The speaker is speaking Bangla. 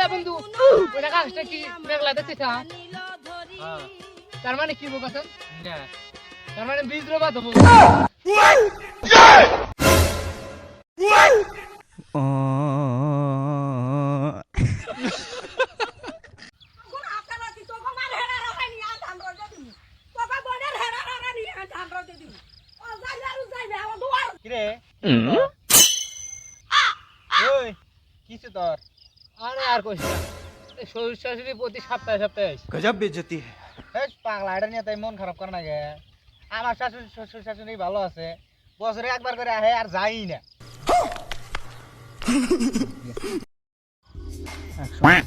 আকাশটা কি মেঘলা না? হ্যাঁ। তার মানে কি বোকা তো? তার মানে বীজদ্রোপাত হব। কিরে? ওই কিছু তোর? আরে আর কইস না। শ্বশুর শাশুড়ি প্রতি সপ্তাহে সপ্তাহে আসে। গজব বেজতি পাগলা এটা নিয়ে তাই মন খারাপ করে না গে। আমার শাশুড়ি শ্বশুর শাশুড়ি ভালো আছে। বছরে একবার করে আহে আর যাই না। হ্যাঁ?